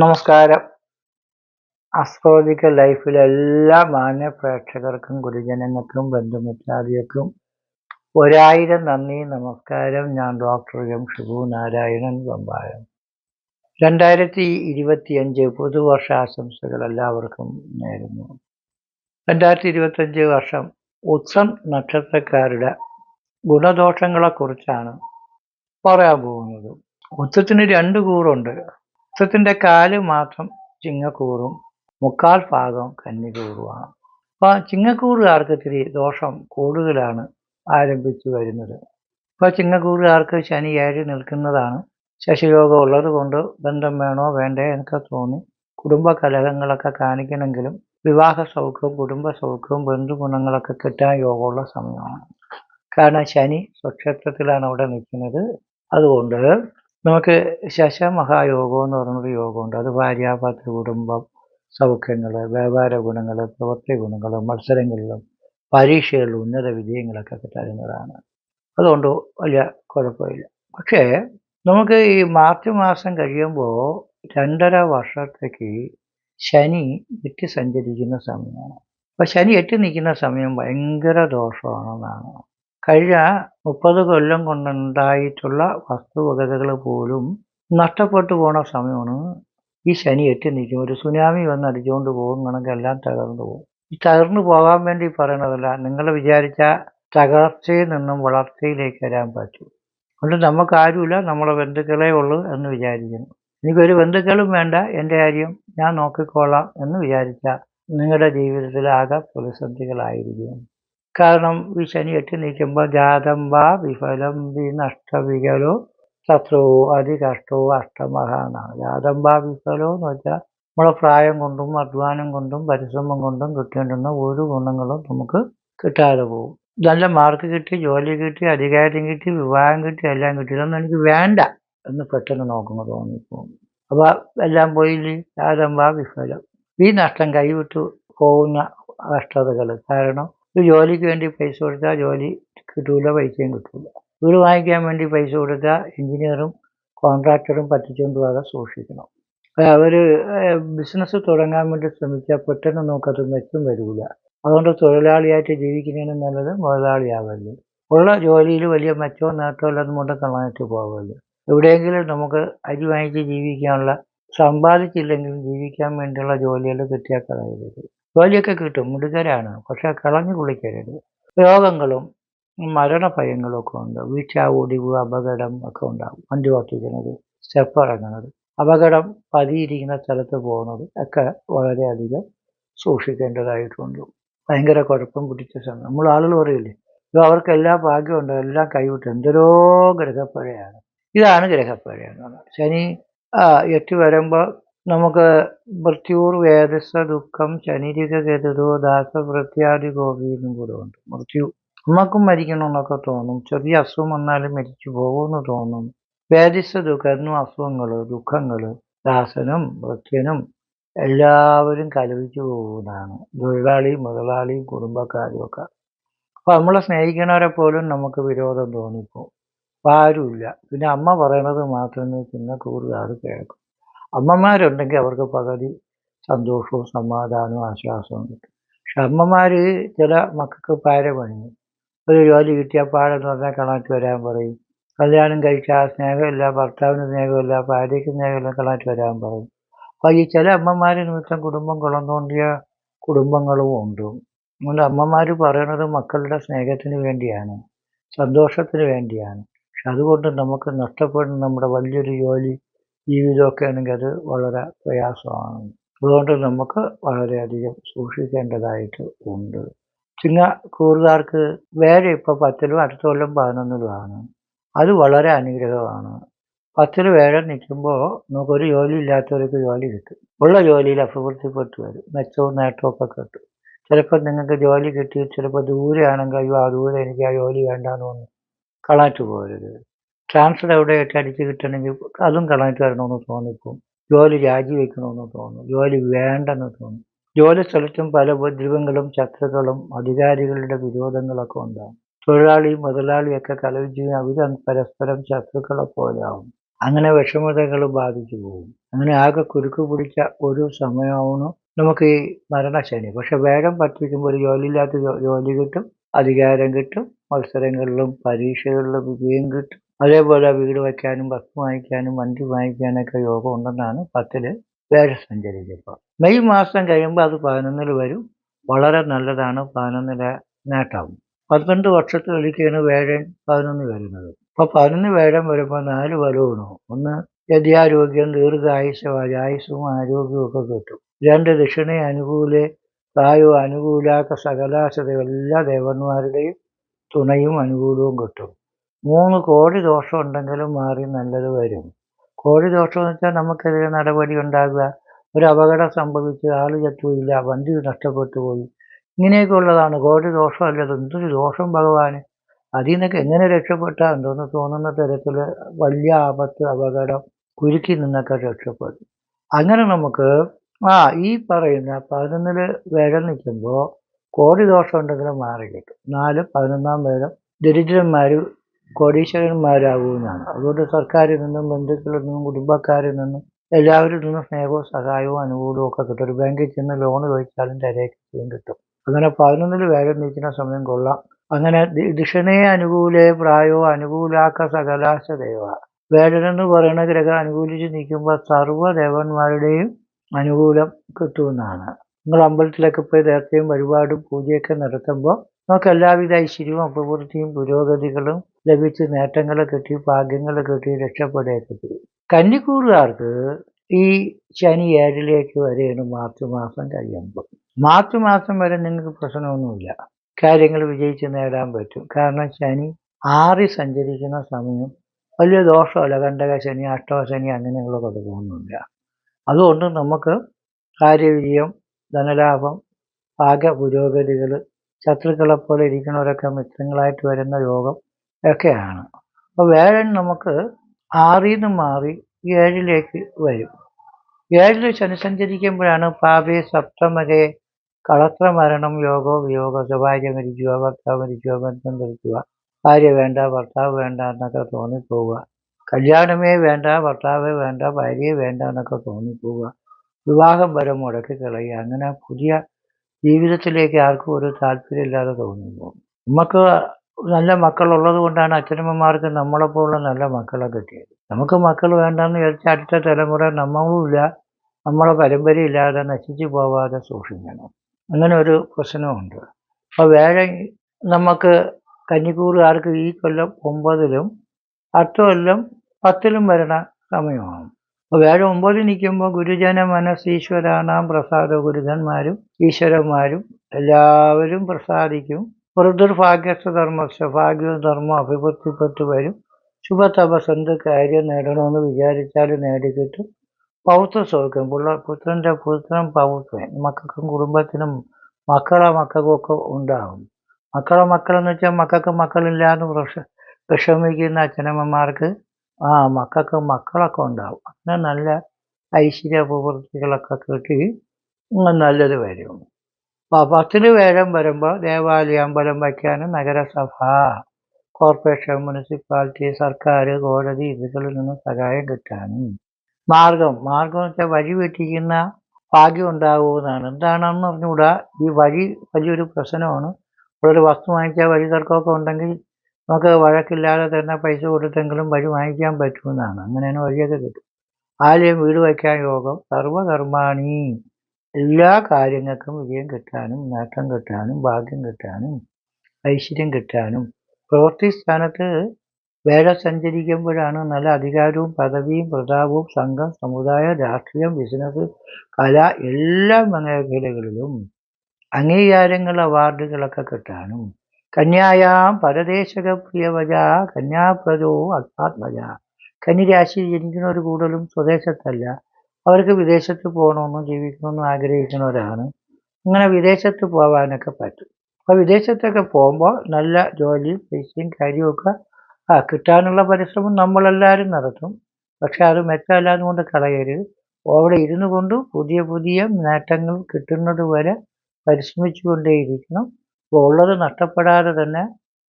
നമസ്കാരം. അസ്ട്രോളജിക്കൽ ലൈഫിലെ എല്ലാ മാന്യ പ്രേക്ഷകർക്കും ഗുരുജനങ്ങൾക്കും ബന്ധുമിത്രാദികൾക്കും ഒരായിരം നന്ദി നമസ്കാരം. ഞാൻ ഡോക്ടർ എം ഷിബു നാരായണൻ വമ്പായം രണ്ടായിരത്തി ഇരുപത്തിയഞ്ച് പുതുവർഷ ആശംസകൾ എല്ലാവർക്കും നേരുന്നു. രണ്ടായിരത്തി ഇരുപത്തഞ്ച് വർഷം ഉത്സം നക്ഷത്രക്കാരുടെ ഗുണദോഷങ്ങളെക്കുറിച്ചാണ് പറയാൻ പോകുന്നത്. ഉച്ചത്തിന് രണ്ട് കൂറുണ്ട്. ഉച്ചത്തിന്റെ കാൽ മാത്രം ചിങ്ങക്കൂറും മുക്കാൽ ഭാഗം കന്നിക്കൂറുമാണ് അപ്പോൾ ചിങ്ങക്കൂറുകാർക്ക് ഇത്തിരി ദോഷം കൂടുതലാണ് ആരംഭിച്ചു വരുന്നത്. ഇപ്പോൾ ചിങ്ങക്കൂറുകാർക്ക് ശനി ഏഴ് നിൽക്കുന്നതാണ്. ശശിയോഗം ഉള്ളത് കൊണ്ട് ബന്ധം വേണോ വേണ്ടേ എന്നൊക്കെ തോന്നി. കുടുംബ കലഹങ്ങളൊക്കെ കാണിക്കണമെങ്കിലും വിവാഹ സൗഖ്യവും കുടുംബ സൗഖ്യവും ബന്ധുഗുണങ്ങളൊക്കെ കിട്ടാൻ യോഗമുള്ള സമയമാണ്. കാരണം ശനി സ്വക്ഷേത്രത്തിലാണ് അവിടെ നിൽക്കുന്നത്. അതുകൊണ്ട് നമുക്ക് ശശമഹായോഗം എന്ന് പറഞ്ഞൊരു യോഗമുണ്ട്. അത് ഭാര്യാഭർത്തൃ കുടുംബം സൗഖ്യങ്ങൾ വ്യാപാര ഗുണങ്ങൾ പ്രവൃത്തി ഗുണങ്ങൾ മത്സരങ്ങളിലും പരീക്ഷകളിലും ഉന്നത വിജയങ്ങളൊക്കെ തരുന്നതാണ് അതുകൊണ്ട് വലിയ കുഴപ്പമില്ല. പക്ഷേ നമുക്ക് ഈ മാർച്ച് മാസം കഴിയുമ്പോൾ രണ്ടര വർഷത്തേക്ക് ശനി എത്തി സഞ്ചരിക്കുന്ന സമയമാണ്. അപ്പോൾ ശനി എത്തി നിൽക്കുന്ന സമയം ഭയങ്കര ദോഷമാണെന്നാണ് കഴിഞ്ഞ മുപ്പത് കൊല്ലം കൊണ്ടുണ്ടായിട്ടുള്ള വസ്തുവകകൾ പോലും നഷ്ടപ്പെട്ടു പോണ സമയമാണ് ഈ ശനി എത്തി നിൽക്കും ഒരു സുനാമി വന്ന് അടിച്ചുകൊണ്ട് പോകുകയാണെങ്കിൽ എല്ലാം തകർന്നു പോകും. ഈ തകർന്നു പോകാൻ വേണ്ടി പറയണതല്ല നിങ്ങൾ വിചാരിച്ച തകർച്ചയിൽ നിന്നും വളർച്ചയിലേക്ക് വരാൻ പറ്റും. അതുകൊണ്ട് നമുക്ക് ആരുമില്ല നമ്മളെ ബന്ധുക്കളേ ഉള്ളൂ എന്ന് വിചാരിക്കുന്നു. എനിക്കൊരു ബന്ധുക്കളും വേണ്ട എന്റെ കാര്യം ഞാൻ നോക്കിക്കോളാം എന്ന് വിചാരിച്ച നിങ്ങളുടെ ജീവിതത്തിലാകെ പ്രതിസന്ധികളായിരിക്കും. കാരണം ഈ ശനി എട്ടി നിൽക്കുമ്പോൾ ജാതം വാ വിഫലം വി നഷ്ടവികലോ ശത്രുവോ അതികഷ്ടോ അഷ്ടമഹ എന്നാണ്. ജാതം വാ വിഫലോ എന്ന് വെച്ചാൽ നമ്മളെ പ്രായം കൊണ്ടും അധ്വാനം കൊണ്ടും പരിശ്രമം കൊണ്ടും കിട്ടേണ്ടുന്ന ഒരു ഗുണങ്ങളും നമുക്ക് കിട്ടാതെ പോകും. നല്ല മാർക്ക് കിട്ടി ജോലി കിട്ടി അധികാരം കിട്ടി വിവാഹം കിട്ടി എല്ലാം കിട്ടി. ഇതൊന്നും എനിക്ക് വേണ്ട എന്ന് പെട്ടെന്ന് നോക്കുമ്പോൾ തോന്നിപ്പോകും. അപ്പോൾ എല്ലാം പോയില്ലേ? ജാതം വാ വിഫലം. ഈ നഷ്ടം കൈവിട്ടു പോകുന്ന കഷ്ടതകൾ കാരണം ഒരു ജോലിക്ക് വേണ്ടി പൈസ കൊടുത്താൽ ജോലി കിട്ടൂല പൈസയും കിട്ടൂല. വീട് വാങ്ങിക്കാൻ വേണ്ടി പൈസ കൊടുത്താൽ എഞ്ചിനീയറും കോൺട്രാക്ടറും പറ്റിച്ചുകൊണ്ട് വേറെ സൂക്ഷിക്കണം. അവർ ബിസിനസ് തുടങ്ങാൻ വേണ്ടി ശ്രമിച്ചാൽ പെട്ടെന്ന് നമുക്കത് മെച്ചം വരില്ല അതുകൊണ്ട് തൊഴിലാളിയായിട്ട് ജീവിക്കുന്നതിന് നല്ലത് മുതലാളിയാവല്ലേ ഉള്ള ജോലിയിൽ വലിയ മെച്ചവും നേട്ടവും ഇല്ലാതെ കൊണ്ട് കളഞ്ഞിട്ട് പോകല്ലേ എവിടെയെങ്കിലും നമുക്ക് അരി വാങ്ങിച്ച് ജീവിക്കാനുള്ള സമ്പാദിച്ചില്ലെങ്കിലും ജീവിക്കാൻ വേണ്ടിയുള്ള ജോലികൾ കിട്ടിയാൽ കളയരുത്. ജോലിയൊക്കെ കിട്ടും മിടുകരാണ് പക്ഷെ കളഞ്ഞു കുളിക്കരുത്. രോഗങ്ങളും മരണഭയങ്ങളും ഒക്കെ ഉണ്ട്. വീഴ്ച ഒടിവ് അപകടം ഒക്കെ ഉണ്ടാകും വണ്ടി ഓട്ടിക്കുന്നത് സ്റ്റെപ്പ് ഇറങ്ങുന്നത്. അപകടം പതിയിരിക്കുന്ന സ്ഥലത്ത് പോകുന്നത് ഒക്കെ വളരെയധികം സൂക്ഷിക്കേണ്ടതായിട്ടുണ്ട്. ഭയങ്കര കുഴപ്പം പിടിച്ച സമയം. നമ്മൾ ആളുകൾ പറയില്ലേ ഇത് അവർക്ക് എല്ലാ ഭാഗ്യവും ഉണ്ട്. എല്ലാം കൈവിട്ട്. എന്തോരോ ഗ്രഹപ്പഴയാണ്. ഇതാണ് ഗ്രഹപ്പഴ പറയുന്നത് ശനി എട്ട് വരുമ്പോൾ നമുക്ക് മൃത്യൂർ വേദസ ദുഃഖം ശനിരിക ഗതോ ദാസ ഗോപി എന്നും കൂടെ ഉണ്ട്. മൃത്യു നമുക്കും മരിക്കണമെന്നൊക്കെ തോന്നും. ചെറിയ അസുഖം വന്നാലും മരിച്ചു പോകുമെന്ന് തോന്നും. വേദിസ ദുഃഖം അസുഖങ്ങൾ ദുഃഖങ്ങൾ ദാസനും വൃത്യനും എല്ലാവരും കലവിച്ചു പോകുന്നതാണ്. തൊഴിലാളി മുതലാളി കുടുംബക്കാരും ഒക്കെ. അപ്പോൾ നമ്മളെ സ്നേഹിക്കുന്നവരെ പോലും നമുക്ക് വിരോധം തോന്നിപ്പോ ആരുമില്ല. പിന്നെ അമ്മ പറയണത് മാത്രമേ പിന്നെ കൂടുതൽ കേൾക്കും. അമ്മമാരുണ്ടെങ്കിൽ അവർക്ക് പകുതി സന്തോഷവും സമാധാനവും ആശ്വാസവും കിട്ടും. പക്ഷെ അമ്മമാർ ചില മക്കൾക്ക് പാര പണിയും. ഒരു ജോലി കിട്ടിയാൽ പാടെന്ന് പറഞ്ഞാൽ കണക്ക് വരാൻ പറയും. കല്യാണം കഴിച്ചാൽ സ്നേഹമില്ല ഭർത്താവിന് സ്നേഹമില്ല ഭാര്യയ്ക്ക് സ്നേഹമില്ല കണക്ക് വരാൻ പറയും. അപ്പോൾ ഈ ചില അമ്മമാർ നിമിത്തം കുടുംബം കുളന്തോണ്ടിയ കുടുംബങ്ങളും ഉണ്ട്. അതുകൊണ്ട് അമ്മമാർ പറയുന്നത് മക്കളുടെ സ്നേഹത്തിന് വേണ്ടിയാണ് സന്തോഷത്തിന് വേണ്ടിയാണ്. പക്ഷെ അതുകൊണ്ട് നമുക്ക് നഷ്ടപ്പെടുന്ന നമ്മുടെ വലിയൊരു ജോലി ജീവിതമൊക്കെ ആണെങ്കിൽ അത് വളരെ പ്രയാസമാണ്. അതുകൊണ്ട് നമുക്ക് വളരെയധികം സൂക്ഷിക്കേണ്ടതായിട്ട് ഉണ്ട്. ചിങ്ങ കൂറുകാർക്ക് വേറെ ഇപ്പോൾ പത്തിലും അടുത്ത കൊല്ലം പതിനൊന്നിലുമാണ്. അത് വളരെ അനുഗ്രഹമാണ്. പത്തിൽ വേറെ നിൽക്കുമ്പോൾ നമുക്കൊരു ജോലി ഇല്ലാത്തവർക്ക് ജോലി കിട്ടും. ഉള്ള ജോലിയിൽ അഭിവൃദ്ധിപ്പെട്ടു വരും. മെച്ചവും നേട്ടവും ഒക്കെ കിട്ടും. ചിലപ്പോൾ നിങ്ങൾക്ക് ജോലി കിട്ടി ചിലപ്പോൾ ദൂരെയാണെങ്കിൽ അയ്യോ ആ ദൂരെ എനിക്ക് ആ ജോലി വേണ്ടാന്ന് തോന്നി കളാറ്റ് പോകരുത്. ട്രാൻസ്ഫർ എവിടെയൊക്കെ അടിച്ച് കിട്ടണമെങ്കിൽ അതും കളഞ്ഞിട്ട് വരണമെന്ന് തോന്നിപ്പോവും ജോലി രാജിവെക്കണമെന്ന് തോന്നും ജോലി വേണ്ടെന്ന് തോന്നുന്നു. ജോലി സ്ഥലത്തും പല ഉപദ്രവങ്ങളും ശത്രുക്കളും അധികാരികളുടെ വിരോധങ്ങളൊക്കെ ഉണ്ടാകും. തൊഴിലാളിയും മുതലാളിയൊക്കെ കലവിച്ച് അവർ പരസ്പരം ശത്രുക്കളെ പോലെ ആവും. അങ്ങനെ വിഷമതകൾ ബാധിച്ചു പോകും. അങ്ങനെ ആകെ കുരുക്ക് പിടിച്ച ഒരു സമയമാണ് നമുക്ക് ഈ മരണശനി. പക്ഷെ വേഗം പറ്റിക്കുമ്പോൾ ഒരു ജോലിയില്ലാത്ത ജോലി കിട്ടും അധികാരം കിട്ടും മത്സരങ്ങളിലും പരീക്ഷകളിലും വിജയം കിട്ടും. അതേപോലെ വീട് വയ്ക്കാനും ബസ് വാങ്ങിക്കാനും വണ്ടി വാങ്ങിക്കാനൊക്കെ യോഗം ഉണ്ടെന്നാണ് പത്തിൽ പേര് സഞ്ചരിച്ചപ്പോൾ. മെയ് മാസം കഴിയുമ്പോൾ അത് പതിനൊന്നിൽ വരും. വളരെ നല്ലതാണ്. പതിനൊന്നിലെ നേട്ടം പന്ത്രണ്ട് വർഷത്തിലൊരിക്കലാണ് വേഴൻ പതിനൊന്ന് വരുന്നത്. അപ്പോൾ പതിനൊന്ന് വേഴം വരുമ്പോൾ നാല് ബലമാണ് ഒന്ന് യതിയാരോഗ്യം ദീർഘായുസും ആയുസ്സും ആരോഗ്യവും ഒക്കെ കിട്ടും. രണ്ട് ദക്ഷിണ അനുകൂല പ്രായവും അനുകൂലാക്ക സകലാശത എല്ലാ ദേവന്മാരുടെയും തുണയും അനുകൂലവും കിട്ടും. മൂന്ന് കോടി ദോഷം ഉണ്ടെങ്കിലും മാറി നല്ലത് വരും. കോടി ദോഷം എന്ന് വെച്ചാൽ നമുക്കെതിരെ നടപടി ഉണ്ടാകുക. ഒരു അപകടം സംഭവിച്ച് ആൾ ചത്തുപോയില്ല വണ്ടി നഷ്ടപ്പെട്ടു പോയി. ഇങ്ങനെയൊക്കെ ഉള്ളതാണ്. കോടി ദോഷമല്ലത് എന്തൊരു ദോഷം ഭഗവാന്. അതിൽ നിന്നൊക്കെ എങ്ങനെ രക്ഷപ്പെട്ടാൽ എന്തോന്ന് തോന്നുന്ന തരത്തിൽ വലിയ ആപത്ത് അപകടം കുരുക്കി നിന്നൊക്കെ രക്ഷപ്പെടും. അങ്ങനെ നമുക്ക് ആ ഈ പറയുന്ന പതിനൊന്നിൽ വേഴം നിൽക്കുമ്പോൾ കോടി ദോഷം ഉണ്ടെങ്കിലും മാറി കിട്ടും. നാല് പതിനൊന്നാം വേഴം ദരിദ്രന്മാർ കോടീശ്വരന്മാരാകുമെന്നാണ് അതുകൊണ്ട് സർക്കാരിൽ നിന്നും ബന്ധുക്കളിൽ നിന്നും കുടുംബക്കാരിൽ നിന്നും എല്ലാവരിൽ നിന്നും സ്നേഹവും സഹായവും അനുകൂലവും ഒക്കെ കിട്ടും. ഒരു ബാങ്കിൽ ചെന്ന് ലോൺ ചോദിച്ചാലും തരേക്കും കിട്ടും. അങ്ങനെ പതിനൊന്നിൽ വേഗം നിൽക്കുന്ന സമയം കൊള്ളാം. അങ്ങനെ ദിഷണേ അനുകൂലേ പ്രായോ അനുകൂലാക്ക സകലാശ ദേവ വേടനെന്ന് പറയുന്ന ഗ്രഹം അനുകൂലിച്ച് നിൽക്കുമ്പോൾ സർവദേവന്മാരുടെയും അനുകൂലം കിട്ടുമെന്നാണ്. നിങ്ങൾ അമ്പലത്തിലൊക്കെ പോയി നേരത്തെയും വഴിപാടും പൂജയൊക്കെ നടത്തുമ്പോൾ നമുക്ക് എല്ലാവിധ ഐശ്വര്യവും അഭിവൃദ്ധിയും പുരോഗതികളും ലഭിച്ച് നേട്ടങ്ങൾ കിട്ടി ഭാഗ്യങ്ങൾ കിട്ടി രക്ഷപ്പെടുകയൊക്കെ ചെയ്യും കന്നിക്കൂറുകാർക്ക് ഈ ശനി ഏഴിലേക്ക് വരെയാണ് മാർച്ച് മാസം കഴിയുമ്പോൾ. മാർച്ച് മാസം വരെ നിങ്ങൾക്ക് പ്രശ്നമൊന്നുമില്ല. കാര്യങ്ങൾ വിജയിച്ച് നേടാൻ പറ്റും. കാരണം ശനി ആറി സഞ്ചരിക്കുന്ന സമയം വലിയ ദോഷമല്ല. കണ്ടക ശനി അഷ്ടമ ശനി അങ്ങനെയുള്ള കുഴപ്പമൊന്നുമില്ല അതുകൊണ്ട് നമുക്ക് കാര്യവിജയം ധനലാഭം ഭാഗ്യ പുരോഗതികൾ ശത്രുക്കളെ പോലെ ഇരിക്കുന്നവരൊക്കെ മിത്രങ്ങളായിട്ട് വരുന്ന യോഗം ഒക്കെയാണ്. അപ്പോൾ വേഴൻ നമുക്ക് ആറിൽ നിന്ന് മാറി ഏഴിലേക്ക് വരും. ഏഴിൽ ശനി സഞ്ചരിക്കുമ്പോഴാണ് പാപേ സപ്തമരെ കളത്ര മരണം യോഗോ വിയോഗ സ്വഭാര്യ മരിക്കുക ഭർത്താവ് മരിക്കുക ബന്ധം ധരിക്കുക ഭാര്യ വേണ്ട ഭർത്താവ് വേണ്ട എന്നൊക്കെ തോന്നിപ്പോവുക. കല്യാണമേ വേണ്ട ഭർത്താവേ വേണ്ട ഭാര്യയെ വേണ്ട എന്നൊക്കെ തോന്നിപ്പോവുക. വിവാഹം വരെ മുടക്കി കളയുക. അങ്ങനെ പുതിയ ജീവിതത്തിലേക്ക് ആർക്കും ഒരു താല്പര്യമില്ലാതെ തോന്നുന്നു നമുക്ക് നല്ല മക്കളുള്ളത് കൊണ്ടാണ് അച്ഛനമ്മമാർക്ക് നമ്മളെപ്പോലുള്ള നല്ല മക്കളെ കിട്ടിയത്. നമുക്ക് മക്കൾ വേണ്ടെന്ന് വിചാരിച്ച അടുത്ത തലമുറ നമ്മളുമില്ല നമ്മളെ പരമ്പരയില്ലാതെ നശിച്ചു പോവാതെ സൂക്ഷിക്കണം. അങ്ങനെ ഒരു പ്രശ്നമുണ്ട്. അപ്പോൾ വേഴ നമുക്ക് കന്നിക്കൂറുകാർക്ക് ഈ കൊല്ലം ഒമ്പതിലും അടുത്ത കൊല്ലം പത്തിലും വരണ സമയമാണ്. അപ്പോൾ വേഴ ഒമ്പതിൽ നിൽക്കുമ്പോൾ ഗുരുജന മനസ് ഈശ്വരാണാം പ്രസാദ ഗുരുതന്മാരും ഈശ്വരന്മാരും എല്ലാവരും പ്രസാദിക്കും. വൃദ്ധർഭാഗ്യസ്ഥ ധർമ്മസ്യ ഭാഗ്യവും ധർമ്മം അഭിവൃദ്ധിപ്പെട്ടു വരും. ശുഭതപസ് എന്ത് കാര്യം നേടണമെന്ന് വിചാരിച്ചാൽ നേടിക്കിട്ടും. പൗത്ര സ്വർഗം പുള്ള പുത്രന്റെ പുത്രൻ പൗത്രൻ മക്കൾക്കും കുടുംബത്തിനും മക്കളെ മക്കൾക്കും ഒക്കെ ഉണ്ടാകും. മക്കളെ മക്കളെന്ന് വെച്ചാൽ മക്കൾക്ക് മക്കളില്ലാന്ന് പ്രശ വിഷമിക്കുന്ന അച്ഛനമ്മമാർക്ക് ആ മക്കൾക്ക് മക്കളൊക്കെ ഉണ്ടാവും അങ്ങനെ നല്ല ഐശ്വര്യ പ്രവൃത്തികളൊക്കെ കിട്ടി നല്ലത് വരും. പത്തിന് പേരം വരുമ്പോൾ ദേവാലയ അമ്പലം വയ്ക്കാനും നഗരസഭ കോർപ്പറേഷൻ മുനിസിപ്പാലിറ്റി സർക്കാർ കോടതി ഇതുകളിൽ നിന്ന് സഹായം കിട്ടാനും. മാർഗം മാർഗം വെച്ചാൽ വഴി വെട്ടിക്കുന്ന ഭാഗ്യം ഉണ്ടാകുമെന്നാണ് എന്താണെന്ന് പറഞ്ഞുകൂടാ ഈ വഴി വലിയൊരു പ്രശ്നമാണ്. ഒരു വസ്തു വാങ്ങിച്ചാൽ വഴി തർക്കമൊക്കെ ഉണ്ടെങ്കിൽ നമുക്ക് വഴക്കില്ലാതെ തന്നെ പൈസ കൊടുത്തെങ്കിലും വഴി വാങ്ങിക്കാൻ പറ്റുമെന്നാണ് അങ്ങനെയാണ് വഴിയൊക്കെ കിട്ടും ആലയം വീട് വയ്ക്കാൻ യോഗം. സർവകർമാണി. എല്ലാ കാര്യങ്ങൾക്കും വിജയം കിട്ടാനും നേട്ടം കിട്ടാനും ഭാഗ്യം കിട്ടാനും ഐശ്വര്യം കിട്ടാനും. പ്രവൃത്തി സ്ഥാനത്ത് വേല സഞ്ചരിക്കുമ്പോഴാണ് നല്ല അധികാരവും പദവിയും പ്രതാപവും സംഘം സമുദായം രാഷ്ട്രീയം ബിസിനസ് കല എല്ലാ മേഖലകളിലും അംഗീകാരങ്ങൾ അവാർഡുകളൊക്കെ കിട്ടാനും. കന്യായാം പരദേശക പ്രിയവജ കന്യാപ്രജോ അർത്ഥാത്മജ കന്യരാശിയിൽ ജനിക്കുന്നവർ കൂടുതലും സ്വദേശത്തല്ല. അവർക്ക് വിദേശത്ത് പോകണമെന്നും ജീവിക്കണമെന്നും ആഗ്രഹിക്കുന്നവരാണ് അങ്ങനെ വിദേശത്ത് പോകാനൊക്കെ പറ്റും. അപ്പോൾ വിദേശത്തൊക്കെ പോകുമ്പോൾ നല്ല ജോലിയും പൈസയും കാര്യമൊക്കെ ആ കിട്ടാനുള്ള പരിശ്രമം നമ്മളെല്ലാവരും നടത്തും. പക്ഷെ അത് മെച്ചമല്ലാതെ കൊണ്ട് കളയരുത്. അവിടെ ഇരുന്നു കൊണ്ട് പുതിയ പുതിയ നേട്ടങ്ങൾ കിട്ടുന്നത് വരെ പരിശ്രമിച്ചുകൊണ്ടേയിരിക്കണം. അപ്പോൾ ഉള്ളത് നഷ്ടപ്പെടാതെ തന്നെ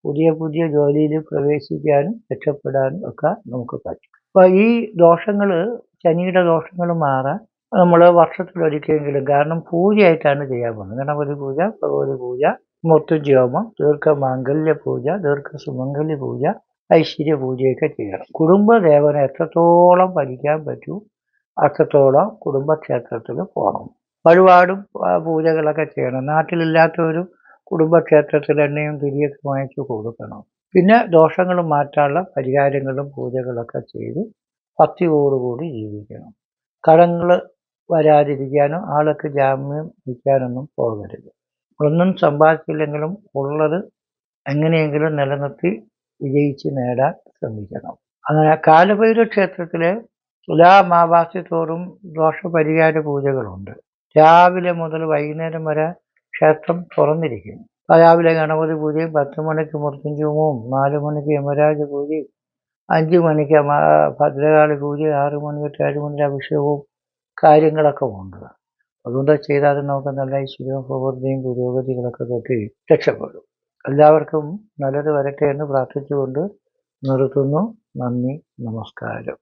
പുതിയ പുതിയ ജോലിയിൽ പ്രവേശിക്കാനും രക്ഷപ്പെടാനും ഒക്കെ നമുക്ക് പറ്റും. അപ്പോൾ ഈ ദോഷങ്ങൾ ശനിയുടെ ദോഷങ്ങൾ മാറാൻ നമ്മൾ വർഷത്തിലൊരിക്കലെങ്കിലും കാരണം പൂജയായിട്ടാണ് ചെയ്യാൻ പോകുന്നത്. ഗണപതി പൂജ ഭഗവതി പൂജ മൃത്യുജ്യോമം ദീർഘ മാംഗല്യ പൂജ ദീർഘ സുമംഗല്യ പൂജ ഐശ്വര്യ പൂജയൊക്കെ ചെയ്യണം. കുടുംബദേവനെ എത്രത്തോളം ഭരിക്കാൻ പറ്റൂ അത്രത്തോളം കുടുംബക്ഷേത്രത്തിൽ പോകണം. വഴിപാടും പൂജകളൊക്കെ ചെയ്യണം. നാട്ടിലില്ലാത്തവരും കുടുംബക്ഷേത്രത്തിൽ എണ്ണയും തിരിയൊക്കെ വാങ്ങിച്ചു കൊടുക്കണം. പിന്നെ ദോഷങ്ങൾ മാറ്റാനുള്ള പരിഹാരങ്ങളും പൂജകളൊക്കെ ചെയ്ത് ഭക്തിയോടുകൂടി ജീവിക്കണം. കടങ്ങൾ വരാതിരിക്കാനോ ആൾക്ക് ജാമ്യം നിൽക്കാനൊന്നും പോകരുത്. ഒന്നും സമ്പാദിക്കില്ലെങ്കിലും ഉള്ളത് എങ്ങനെയെങ്കിലും നിലനിർത്തി വിജയിച്ച് നേടാൻ ശ്രമിക്കണം. അങ്ങനെ കാലഭൈര ക്ഷേത്രത്തിലെ തുലാ അമാവാസി തോറും ദോഷപരിഹാര പൂജകളുണ്ട്. രാവിലെ മുതൽ വൈകുന്നേരം വരെ ക്ഷേത്രം തുറന്നിരിക്കും രാവിലെ ഗണപതി പൂജയും പത്ത് മണിക്ക് മൃത്യുഞ്ജയവും നാല് മണിക്ക് യമരാജ പൂജയും അഞ്ച് മണിക്ക് ഭദ്രകാളി പൂജ ആറ് മണി തൊട്ട് ഏഴ് മണി അഭിഷേകവും കാര്യങ്ങളൊക്കെ ഉണ്ട്. അതുകൊണ്ട് ചെയ്താൽ നമുക്ക് നല്ല ഐശ്വര്യവും പ്രവൃത്തിയും പുരോഗതികളൊക്കെ കിട്ടി രക്ഷപ്പെടും. എല്ലാവർക്കും നല്ലത് വരട്ടെ എന്ന് പ്രാർത്ഥിച്ചുകൊണ്ട് നിർത്തുന്നു. നന്ദി നമസ്കാരം.